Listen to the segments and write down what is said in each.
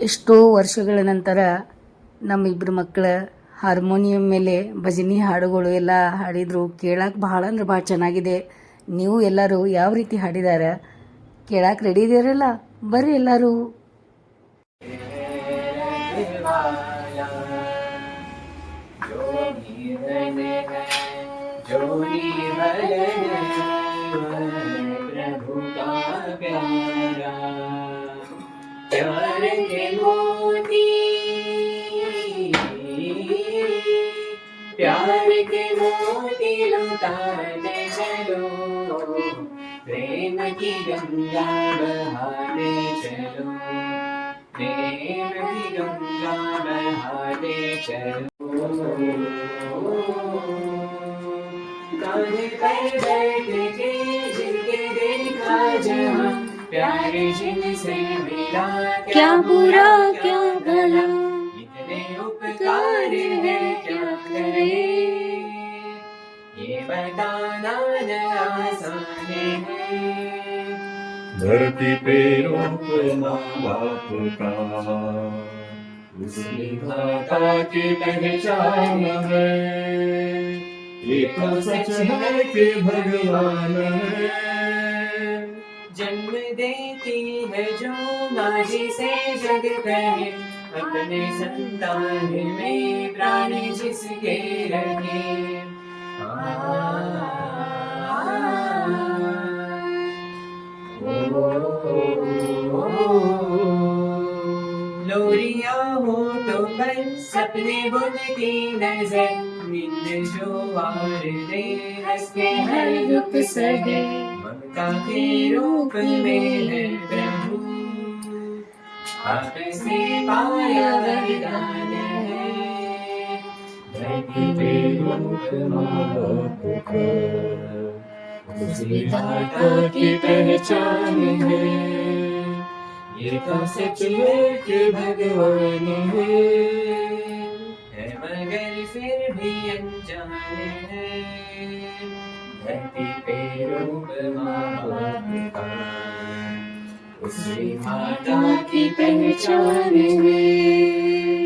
ಎಷ್ಟೋ ವರ್ಷಗಳ ನಂತರ ನಮ್ಮಿಬ್ಬರು ಮಕ್ಕಳ ಹಾರ್ಮೋನಿಯಂ ಮೇಲೆ ಭಜನಿ ಹಾಡುಗಳು ಎಲ್ಲ ಹಾಡಿದರು. ಕೇಳಕ್ಕೆ ಭಾಳ ಅಂದ್ರೆ ಭಾಳ ಚೆನ್ನಾಗಿದೆ. ನೀವು ಎಲ್ಲರೂ ಯಾವ ರೀತಿ ಹಾಡಿದಾರ? ಕೇಳಕ್ಕೆ ರೆಡಿ ಇದೀರಲ್ಲ? ಬರ್ರಿ ಎಲ್ಲರೂ. जो लुटाने चलो प्रेम की गंगा बहाने चलो प्रेम की गंगा बहाने चलो कान्हे पर बैठ के जिनके देखा जहाँ प्यारे जिनसे मिला क्या बुरा क्या भला? इतने उपकार है। धरती पे रोकना बाप का। उसकी माता की पहचान है। ये तो सच है कि भगवान है। जन्म देती है जो माझी से जग कहे अपने संतान में प्राण जिसके रहे। लोरिया हो तो पर सपने बुनती नजर नींद जो वार दे हंस के हर दुख सहे ममता के रूप में है प्रभु आपसे पाया वरदान का पहचान है ये तो सच है भगवान है है मगर फिर भी अनजान है धरती पे रूप माँ उसकी माता की पहचान है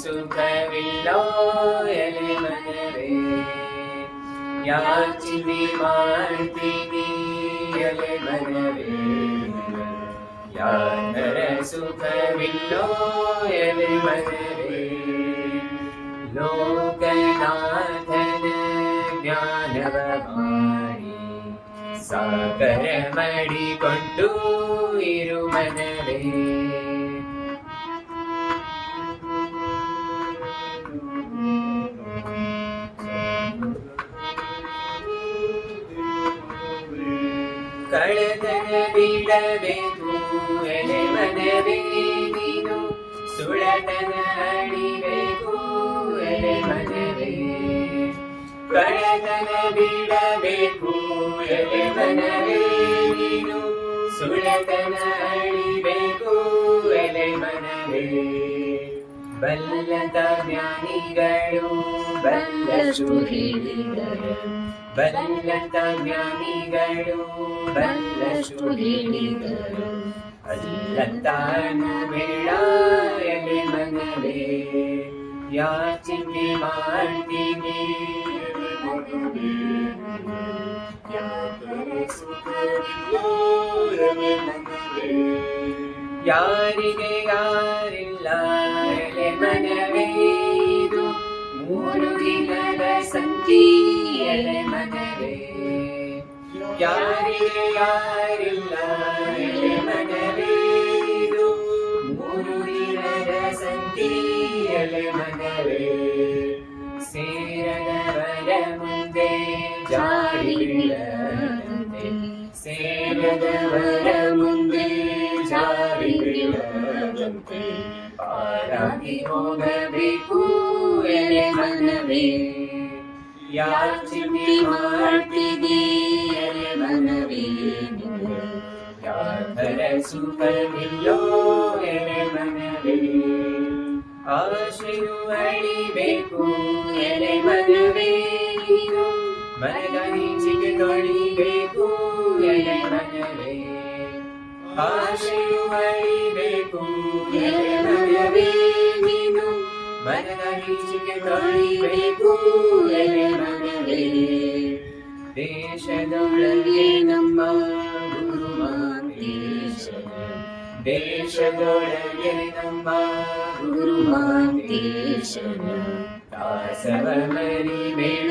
സുഖവില്ലോയലെ മനവേ യാചിതി മാർത്തിയലെ മനവേ യാതര സുഖവില്ലോയലെ മനവേ ലോകനാഥന ജ്ഞാനവമാണി സാഗരമടി കൊണ്ടു ഇരുമനവേ. ಕಳತನ ಬಿಡಬೇಕು ಎಳೆವನವೇ ನೀನು ಸುಳತನ ಅಡಿಬೇಕು ಎಳೆವನವೇ ಕಳತನ ಬಿಡಬೇಕು ಎಳೆವನವೇ ನೀನು ಸುಳತನ ಅಡಿ ಬಲ್ಲದ ಜ್ಞಾನಿಗಳು ಬಲ್ಲಷ್ಟು ಹೇಳಿದರು ಬಲ್ಲದ ಜ್ಞಾನಿಗಳು ಬಲ್ಲಷ್ಟು ಹೇಳಿದರು ಅಲ್ಲತ್ತಾನು ಬೇಡ ಎಲೆ ಮನವೇ ಯಾಚಿಕೆ ಮಾಡ್ತೀನಿ ಯಾರಿಗೆ ಯಾರಿಲ್ಲ തീയണ മനവേ യാരിലെ യാരില്ല മനവേ സന്തിയലെ മനവേ സേരകവരമുന്തേ ജാരില്ല സേരകവരമുന്തേ ജാരില്ല ആരാധി മോഹ വിപൂയലെ മനവേ ಯಾರು ಚಿಂತೆ ಮಾಡ್ತಿದೀಯಲೆ ಮನವೇ ಸುಖವಿಲ್ಲೋ ಎಲೆ ಮನವೇ? ಆಶೆಯು ಅಳಿಬೇಕು ಎಲೆ ಮನವೇ ಮನದ ಹಿಂಸಿಗೆ ತೊಳಿಬೇಕು ಎಲೆ ಮನವೇ? ಆಶೆಯು ಅಳಿಬೇಕು ಎಲೆ ಮನವೇ? ಮನಗಣಿಸಿಕೆ ತೊಳಿಬೇಕು ಎಲೆ ಮನವೇ? ದೇಶದೊಳಗೆ ನಮ್ಮ ಗುರುಮಾಂತೇಶ ದೇಶದೊಳಗೆ ನಮ್ಮ ಗುರುಮಾಂತೇಶ ದಾಸವ ಮರಿಬೇಡ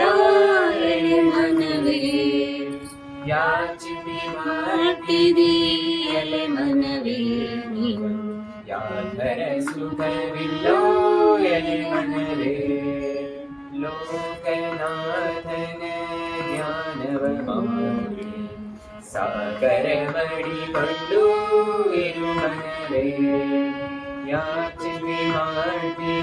ಎಲೆ ಮನವೇ? ಯಾಚನೆ ಮಾಡ್ತಿದೆ ಎಲೆ ಮನವೇ ನೀವು ಯಾರ ಸುಖವಿಲ್ಲೋ मनरे लोकनाथन ज्ञानवमारे सागरमणि कण्डु मनरे याचने मार्गे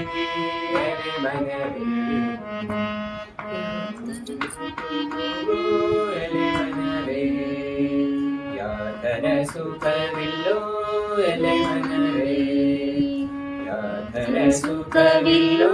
मनरे यातन सुखविल्लो मनरे ಸುಖವಿಲ್ಲೋ